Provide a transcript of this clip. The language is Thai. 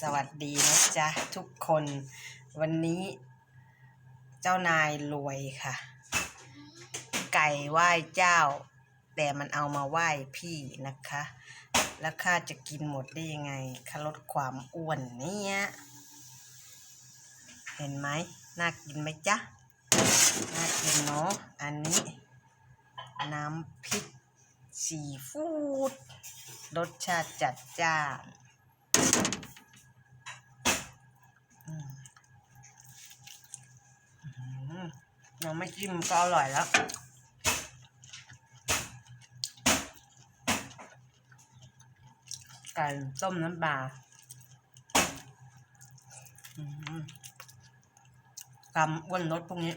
สวัสดีนะจ๊ะทุกคน วันนี้เจ้านายรวยค่ะ ไก่ไหว้เจ้า แต่มันเอามาไหว้พี่นะคะ แล้วข้าจะกินหมดได้ยังไงข้าลดความอ้วนเนี่ยเห็นไหมน่ากินไหมจ๊ะน่ากินเนาะอันนี้ น้ำพริกซีฟู้ดรสชาติจัดจ้าน ยังไม่จิ้มก็อร่อยแล้วไก่ต้มน้ำปลาอื้อหือกำอ้วนรสพวกนี้